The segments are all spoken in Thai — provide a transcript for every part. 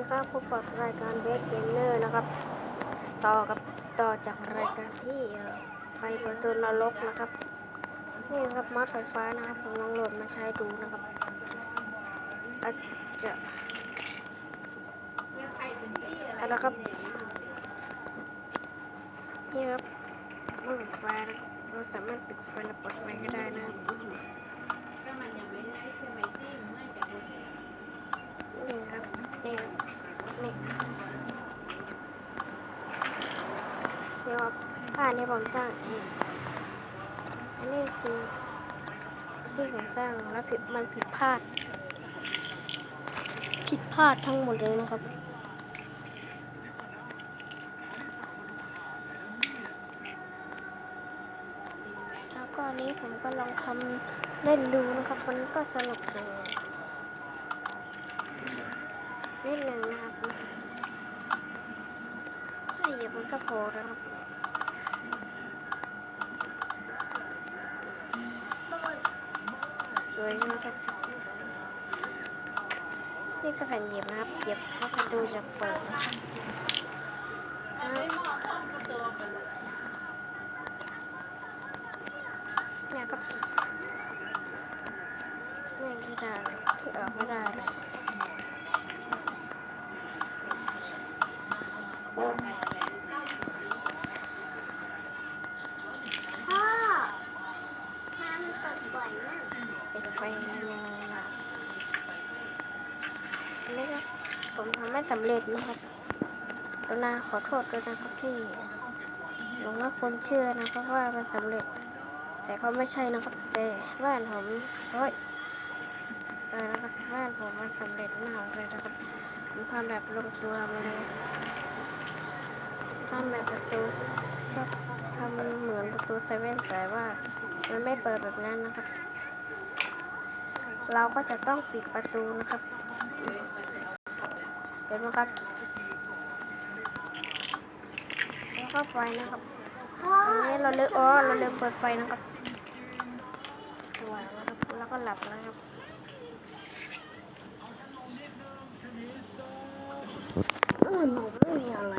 ดีครับพบกับรายการเบสเกมเนอร์นะครับ ต่อกับต่อจากรายการที่ไปประตูนรกนะครับนี่ครับมอดไฟฟ้านะครับผมลองโหลดมาใช้ดูนะครับอาจจะเอาละครับนี่ครับมอดไฟฟ้าเราสามารถปิดไฟและเปิดไฟก็ได้นะครับนี่ครับนี่ครับนี่นี่ ครับผ้านี่ผมสร้างเองอันนี้คือที่ผมสร้างแล้วผิดมันผิดพลาด ผิดพลาดทั้งหมดเลยนะครับแล้วก็อันนี้ผมก็ลองทำเล่นดูนะครับ มันก็สนุกเลยนิดหนึ่งนะครับให้เหยียบมันก็พอแล้วครับ วยมากครับนี่ก็แผ่นเย็บนะครับเหยียบแล้วประตูจะเปิดเนี่ยก็เนี่ยก็ได้ที่ออกไม่ได้พ่อทำตกบ่อยมาก เป็นไฟยังไงล่ะนี่ครับผมทำไม่สำเร็จนะครับกรุณาขอโทษด้วยนะครับที่หลงว่าคนเชื่อนะครับว่ามันสำเร็จ แต่ก็ไม่ใช่นะครับแต่บ้านผมโอ้ยเออนะครับบ้านผมมันสำเร็จมากเลยนะครับผมทำแบบลงตัวมาเลยทำแบบประตูทำเหมือนประตูเซเว่นแต่ว่ามันไม่เปิดแบบนั้นนะครับ เราก็จะต้องปิดประตูนะครับเห็นไหมครับแล้วก็ไฟนะครับอันนี้เราเลือกอ๋อเราเลืมเปิดไฟนะครับสว่างแล้วก็หลับแล้วครับเออหนูไม่มีอะไร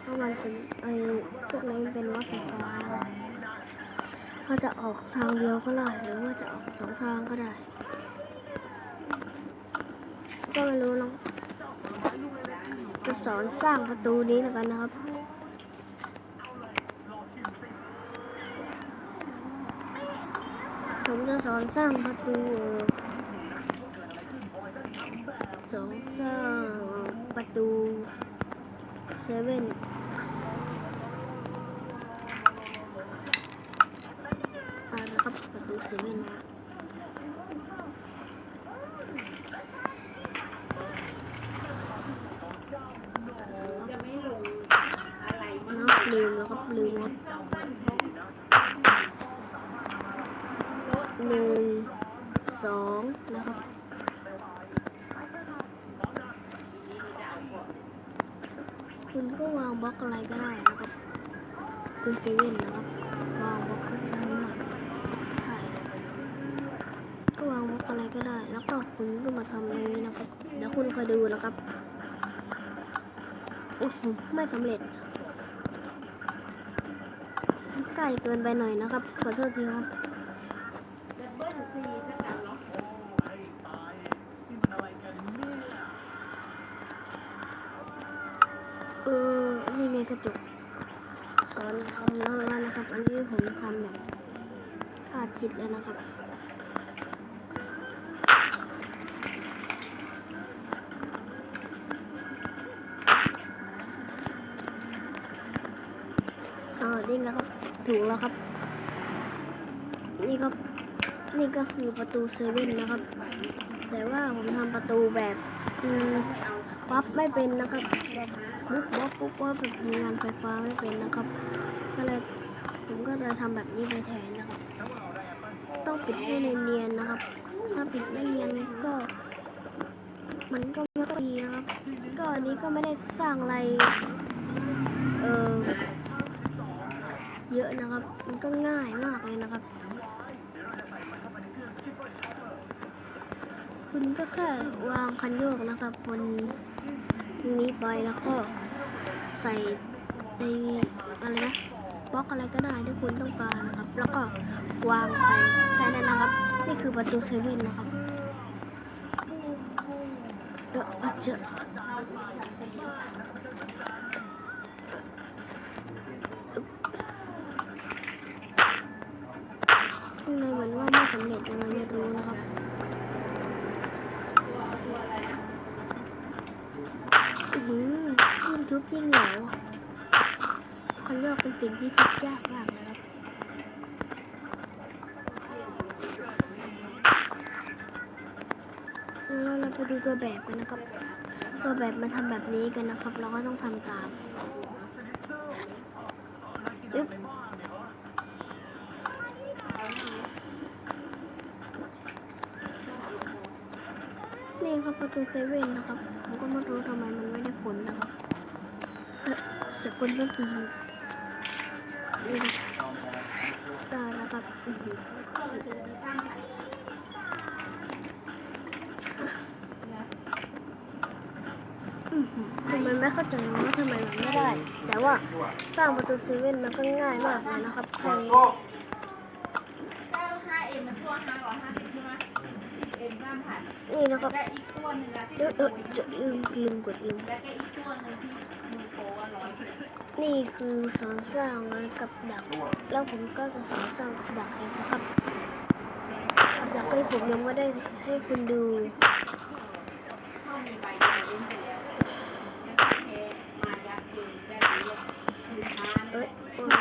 เพราะมันเป็นไอ้พวกนี้มันเป็นวัดไฟฟ้านะครับเขาจะออกทางเดียวก็ได้หรือว่าจะออกสองทางก็ได้ ก็ไม่รู้เนาะจะสอนสร้างประตูนี้แล้วกันนะครับผมจะสอนสร้างประตูสอนสร้างประตูเซเว่นนะครับประตูเซเว่นนะ น้อง ลืมแล้วครับลืมหนึ่งสองนะครับคุณก็วางบล็อกอะไรก็ได้นะครับคุณเซเว่นนะครับวางบล็อกก็ได้ก็วางบล็อกอะไรก็ได้ แล้วก็คุณก็มาทำตรงนี้นะครับเดี๋ยวคุณคอยดูนะครับโอ้โหไม่สำเร็จ ใกล้เกินไปหน่อยนะครับ ขอโทษทีครับเออนี่ไงกระจกสอนทำแล้วนะครับ อันนี้ผมทำแบบคาดชิดแล้วนะครับอ๋อนี่นะครับ ถูกแล้วครับ นี่ครับนี่ก็คือประตูเซเว่นนะครับ แต่ว่าผมทำประตูแบบอืมปั๊บไม่เป็นนะครับแบบบุ๊บล็อกปุ๊บว่าแบบมีงานไฟฟ้าไม่เป็นนะครับ ก็เลยผมก็เลยทำแบบนี้ไปแทนนะครับ ต้องปิดให้เนียนๆนะครับ ถ้าปิดไม่เนียนก็ มันก็ไม่ดีนะครับ ก็อันนี้ก็ไม่ได้สร้างอะไร เออ อะนะครับ มันก็ง่ายมากเลยนะครับ คุณก็แค่วางคันโยกนะครับบนนี้ไปแล้วก็ใส่ในอะไรนะบล็อกอะไรก็ได้ที่คุณต้องการนะครับ แล้วก็วางไปแค่นั้นนะครับ นี่คือประตูเซเว่นนะครับเดี๋ยวอาจจะข้างในเหมือนว่าไม่สำเร็จยังไงไม่รู้นะครับ อือหือยิ่ง ทุบยิ่งเหลวเขาเลือกเป็นสิ่งที่ทุบยากมากนะครับแล้วเราไปดูตัวแบบกันนะครับ ตัวแบบมันทำแบบนี้กันนะครับ เราก็ต้องทำตามยึบนี่ครับประตูเซเว่นนะครับ ผมก็ไม่รู้ทำไมมันไม่ได้ผลนะครับ สกุลต้นตีตาล้วครับอื้อหืออื้อหือผมไม่เข้าใจว่าทำไมมันไม่ได้ แต่ว่าสร้างประตูเซเว่นมันก็ง่ายมากเลยนะครับใครก้าห้าเอ็มมันตัวห้าร้อยห้าสิบใช่ไหมเอ็มห้ามผ่านนี่นะครับและอีกตัวหนึ่งอะที่เดี๋ยวเออจะลืมลืมกดลืมและก็อีกตัวหนึ่ง นี่คือสอนสร้างไว้กับดัก แล้วผมก็จะสอนสร้างกับดักเองนะครับกับดักที่ผมยังไม่ได้ให้คุณดู เข้ามีใบเดียวเล่นไปแล้วแล้วก็แพ้มายักษ์ยืนได้เลยคือช้า เอ้ เนี่ย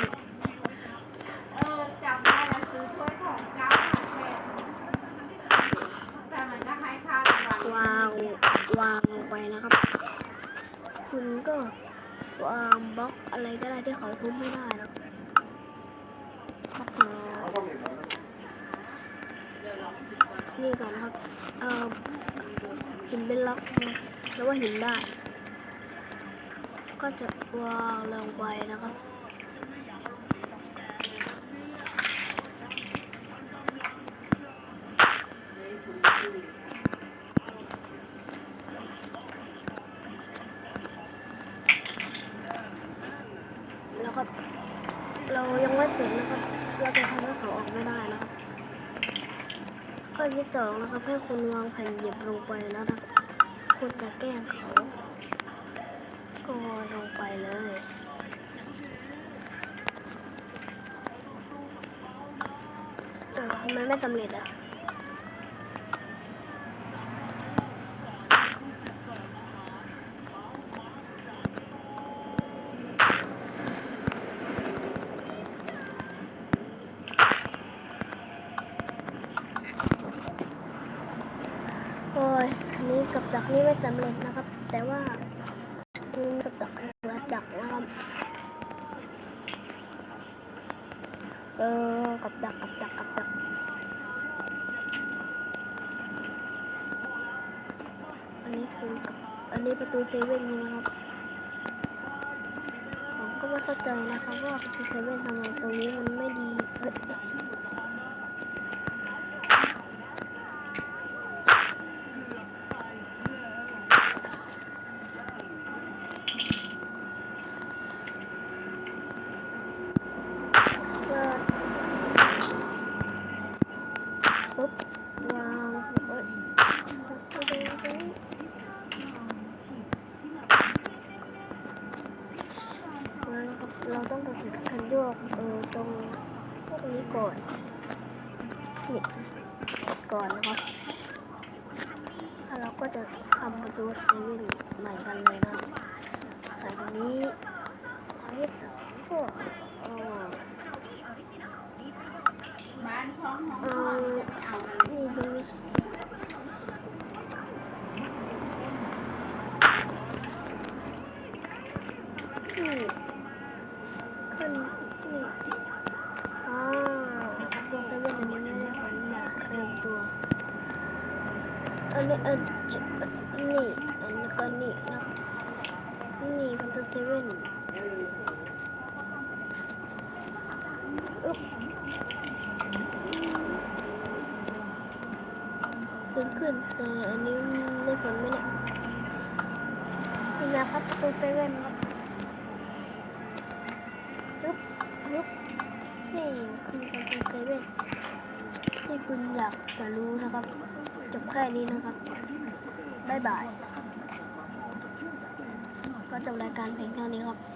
ย เออจำได้แล้วซื้อถ้วยของเก้าพันแปดแต่มันก็ให้ค่ารางวัล วางวางลงไปนะครับ คุณก็วางบล็อกอะไรก็ได้ ทุบไม่ได้แล้วนี่ก่อนนะครับ เอ่อหินเป็นล็อกนะแล้วว่าหินได้ ก็จะวางลงไปนะครับ แล้วก็เรายังไม่เสร็จนะครับ เราจะทำให้ เขาออกไม่ได้แล้วข้อที่สองนะครับให้คุณวางแผ่นเหยียบลงไปแล้วนะคุณจะแกล้งเขาก็ลงไปเลยทำไมไม่สำเร็จอะ โอ้ย ดักนี่ไม่สำเร็จนะครับ แต่ว่าอืมกับดักหัวดักนะครับเออกับดักกับดักกับดักอันนี้คืออันนี้ประตูเซเว่นนี่นะครับ ผมก็ไม่เข้าใจนะครับว่าประตูเซเว่นทำไมตรงนี้มันไม่ดีเอ้ย เชิดปุ๊บวางโอ๊ยสักทีเดียวนะครับ เราต้องตัดสินคันโยกเออตรงพวกนี้ก่อนนี่ก่อนนะครับแล้วเราก็จะทำประตูเซเว่นใหม่กันเลยนะครับใส่ตรงนี้อันที่สองก็เออบ้านช่องของเอพ่อ อันนี้อันนี้อันนี้ก็นี่นะนี่มันจะเซเว่นขึ้นขึ้นแต่อันนี้ได้ผลไหมเนี่ยนี่นะครับประตูเซเว่นครับยุบยุบนี่คือปนะตูเซเว่นที่คุณอยากจะรู้นะครับ บแค่นี้นะครับ บ๊ายบาย ก็จบรายการเพลงแค่นี้ครับ